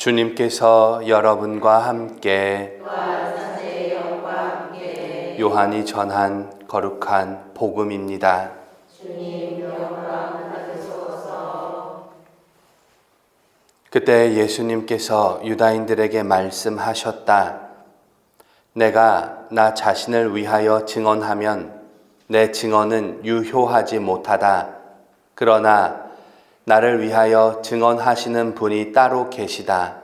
주님께서 여러분과 함께 요한이 전한 거룩한 복음입니다. 그때 예수님께서 유다인들에게 말씀하셨다. 내가 나 자신을 위하여 증언하면 내 증언은 유효하지 못하다. 그러나 나를 위하여 증언하시는 분이 따로 계시다.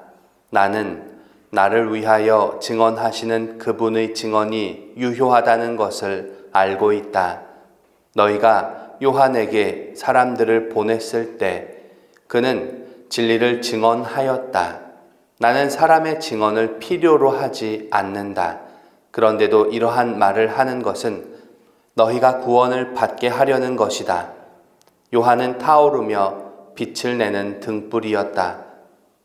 나는 나를 위하여 증언하시는 그분의 증언이 유효하다는 것을 알고 있다. 너희가 요한에게 사람들을 보냈을 때 그는 진리를 증언하였다. 나는 사람의 증언을 필요로 하지 않는다. 그런데도 이러한 말을 하는 것은 너희가 구원을 받게 하려는 것이다. 요한은 타오르며 빛을 내는 등불이었다.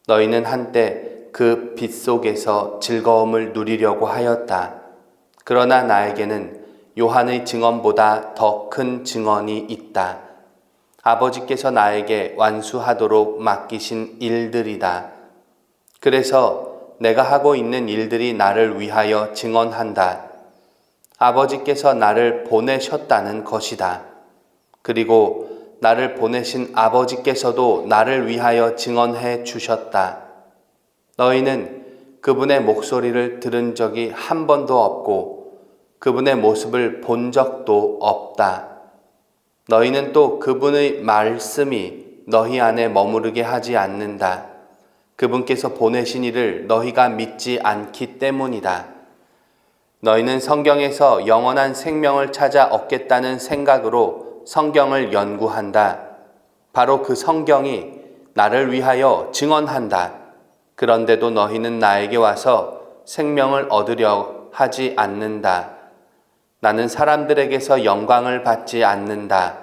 너희는 한때 그 빛 속에서 즐거움을 누리려고 하였다. 그러나 나에게는 요한의 증언보다 더 큰 증언이 있다. 아버지께서 나에게 완수하도록 맡기신 일들이다. 그래서 내가 하고 있는 일들이 나를 위하여 증언한다. 아버지께서 나를 보내셨다는 것이다. 그리고 나를 보내신 아버지께서도 나를 위하여 증언해 주셨다. 너희는 그분의 목소리를 들은 적이 한 번도 없고 그분의 모습을 본 적도 없다. 너희는 또 그분의 말씀이 너희 안에 머무르게 하지 않는다. 그분께서 보내신 이를 너희가 믿지 않기 때문이다. 너희는 성경에서 영원한 생명을 찾아 얻겠다는 생각으로 성경을 연구한다. 바로 그 성경이 나를 위하여 증언한다. 그런데도 너희는 나에게 와서 생명을 얻으려 하지 않는다. 나는 사람들에게서 영광을 받지 않는다.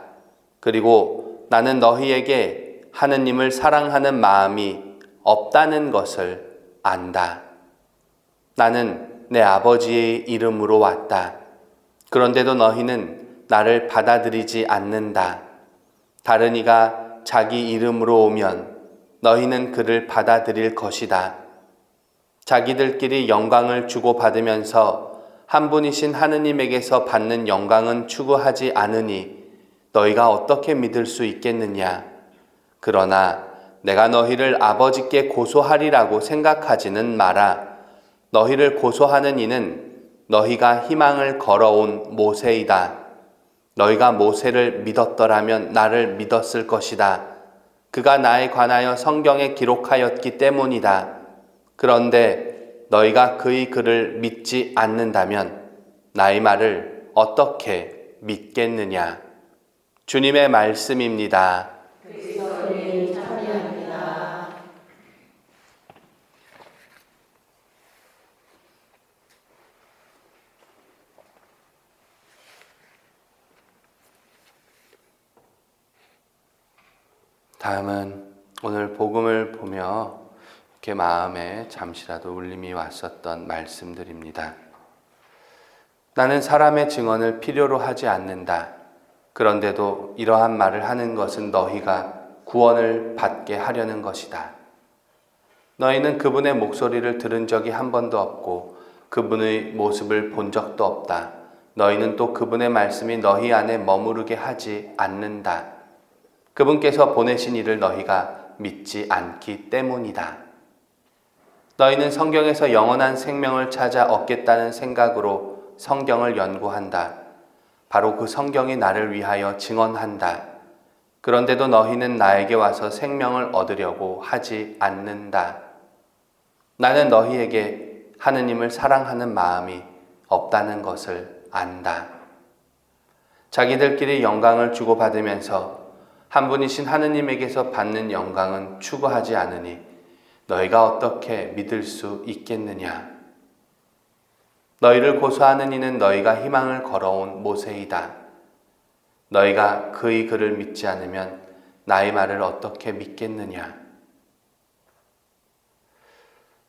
그리고 나는 너희에게 하느님을 사랑하는 마음이 없다는 것을 안다. 나는 내 아버지의 이름으로 왔다. 그런데도 너희는 나를 받아들이지 않는다. 다른 이가 자기 이름으로 오면 너희는 그를 받아들일 것이다. 자기들끼리 영광을 주고받으면서 한 분이신 하느님에게서 받는 영광은 추구하지 않으니 너희가 어떻게 믿을 수 있겠느냐? 그러나 내가 너희를 아버지께 고소하리라고 생각하지는 마라. 너희를 고소하는 이는 너희가 희망을 걸어온 모세이다. 너희가 모세를 믿었더라면 나를 믿었을 것이다. 그가 나에 관하여 성경에 기록하였기 때문이다. 그런데 너희가 그의 글을 믿지 않는다면 나의 말을 어떻게 믿겠느냐? 주님의 말씀입니다. 다음은 오늘 복음을 보며 이렇게 마음에 잠시라도 울림이 왔었던 말씀들입니다. 나는 사람의 증언을 필요로 하지 않는다. 그런데도 이러한 말을 하는 것은 너희가 구원을 받게 하려는 것이다. 너희는 그분의 목소리를 들은 적이 한 번도 없고 그분의 모습을 본 적도 없다. 너희는 또 그분의 말씀이 너희 안에 머무르게 하지 않는다. 그분께서 보내신 이를 너희가 믿지 않기 때문이다. 너희는 성경에서 영원한 생명을 찾아 얻겠다는 생각으로 성경을 연구한다. 바로 그 성경이 나를 위하여 증언한다. 그런데도 너희는 나에게 와서 생명을 얻으려고 하지 않는다. 나는 너희에게 하느님을 사랑하는 마음이 없다는 것을 안다. 자기들끼리 영광을 주고받으면서 한 분이신 하느님에게서 받는 영광은 추구하지 않으니 너희가 어떻게 믿을 수 있겠느냐? 너희를 고소하는 이는 너희가 희망을 걸어온 모세이다. 너희가 그의 글을 믿지 않으면 나의 말을 어떻게 믿겠느냐?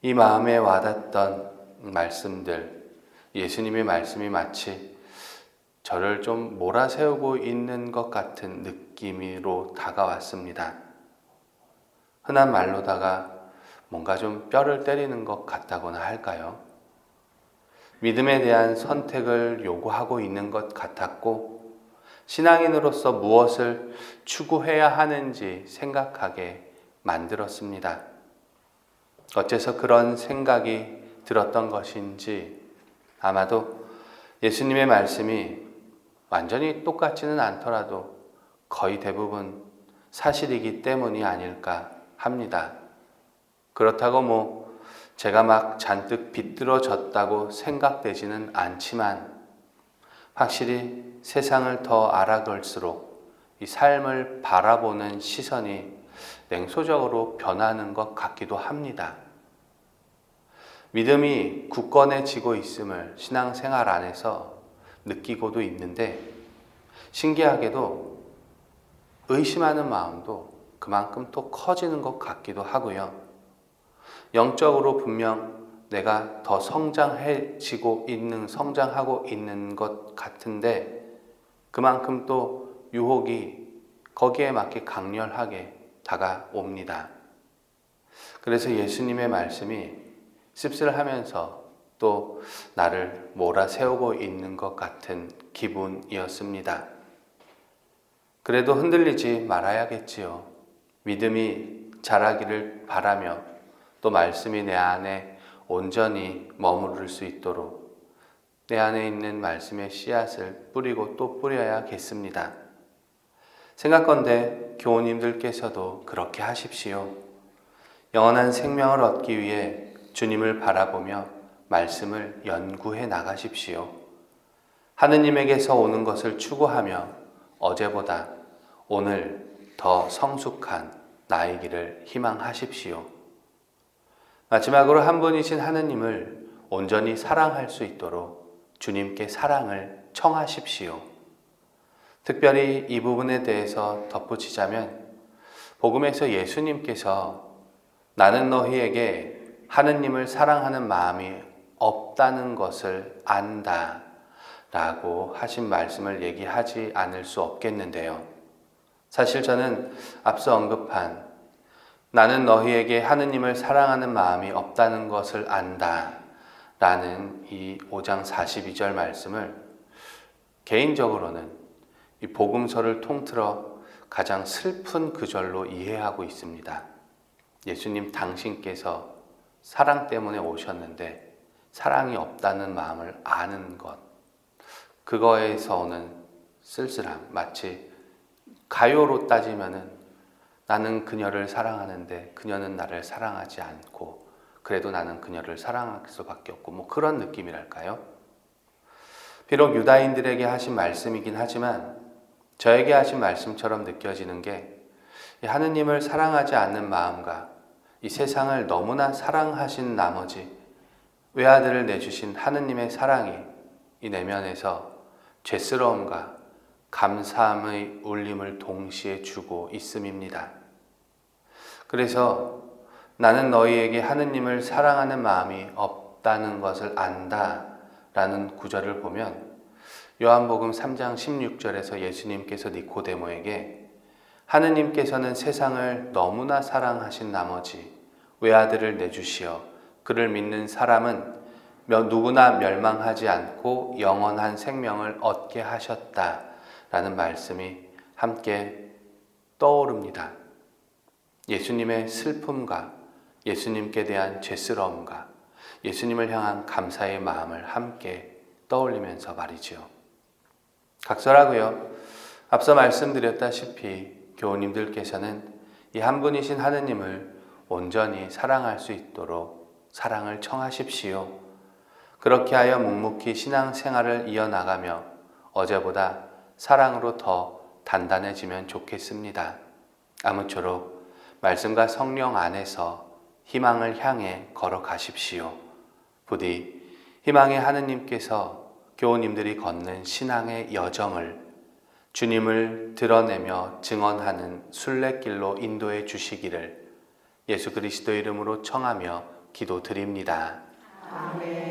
이 마음에 와닿던 말씀들, 예수님의 말씀이 마치 저를 좀 몰아세우고 있는 것 같은 느낌으로 다가왔습니다. 흔한 말로다가 뭔가 좀 뼈를 때리는 것 같다고나 할까요? 믿음에 대한 선택을 요구하고 있는 것 같았고, 신앙인으로서 무엇을 추구해야 하는지 생각하게 만들었습니다. 어째서 그런 생각이 들었던 것인지 아마도 예수님의 말씀이 완전히 똑같지는 않더라도 거의 대부분 사실이기 때문이 아닐까 합니다. 그렇다고 뭐 제가 막 잔뜩 비뚤어졌다고 생각되지는 않지만 확실히 세상을 더 알아갈수록 이 삶을 바라보는 시선이 냉소적으로 변하는 것 같기도 합니다. 믿음이 굳건해지고 있음을 신앙생활 안에서 느끼고도 있는데 신기하게도 의심하는 마음도 그만큼 또 커지는 것 같기도 하고요. 영적으로 분명 내가 더 성장해지고 있는, 성장하고 있는 것 같은데 그만큼 또 유혹이 거기에 맞게 강렬하게 다가옵니다. 그래서 예수님의 말씀이 씁쓸하면서 또 나를 몰아세우고 있는 것 같은 기분이었습니다. 그래도 흔들리지 말아야겠지요. 믿음이 자라기를 바라며 또 말씀이 내 안에 온전히 머무를 수 있도록 내 안에 있는 말씀의 씨앗을 뿌리고 또 뿌려야겠습니다. 생각건대 교우님들께서도 그렇게 하십시오. 영원한 생명을 얻기 위해 주님을 바라보며 말씀을 연구해 나가십시오. 하느님에게서 오는 것을 추구하며 어제보다 오늘 더 성숙한 나이기를 희망하십시오. 마지막으로 한 분이신 하느님을 온전히 사랑할 수 있도록 주님께 사랑을 청하십시오. 특별히 이 부분에 대해서 덧붙이자면 복음에서 예수님께서 나는 너희에게 하느님을 사랑하는 마음이 없다는 것을 안다 라고 하신 말씀을 얘기하지 않을 수 없겠는데요. 사실 저는 앞서 언급한 나는 너희에게 하느님을 사랑하는 마음이 없다는 것을 안다 라는 이 5장 42절 말씀을 개인적으로는 이 복음서를 통틀어 가장 슬픈 구절로 이해하고 있습니다. 예수님 당신께서 사랑 때문에 오셨는데 사랑이 없다는 마음을 아는 것. 그거에서 오는 쓸쓸함. 마치 가요로 따지면은 나는 그녀를 사랑하는데 그녀는 나를 사랑하지 않고 그래도 나는 그녀를 사랑할 수밖에 없고 뭐 그런 느낌이랄까요? 비록 유다인들에게 하신 말씀이긴 하지만 저에게 하신 말씀처럼 느껴지는 게 하느님을 사랑하지 않는 마음과 이 세상을 너무나 사랑하신 나머지 외아들을 내주신 하느님의 사랑이 이 내면에서 죄스러움과 감사함의 울림을 동시에 주고 있음입니다. 그래서 나는 너희에게 하느님을 사랑하는 마음이 없다는 것을 안다 라는 구절을 보면 요한복음 3장 16절에서 예수님께서 니코데모에게 하느님께서는 세상을 너무나 사랑하신 나머지 외아들을 내주시어 그를 믿는 사람은 누구나 멸망하지 않고 영원한 생명을 얻게 하셨다 라는 말씀이 함께 떠오릅니다. 예수님의 슬픔과 예수님께 대한 죄스러움과 예수님을 향한 감사의 마음을 함께 떠올리면서 말이지요. 각설하고요. 앞서 말씀드렸다시피 교우님들께서는 이 한 분이신 하느님을 온전히 사랑할 수 있도록 사랑을 청하십시오. 그렇게 하여 묵묵히 신앙 생활을 이어나가며 어제보다 사랑으로 더 단단해지면 좋겠습니다. 아무쪼록 말씀과 성령 안에서 희망을 향해 걸어가십시오. 부디 희망의 하느님께서 교우님들이 걷는 신앙의 여정을 주님을 드러내며 증언하는 순례길로 인도해 주시기를 예수 그리스도 이름으로 청하며 기도드립니다. 아멘.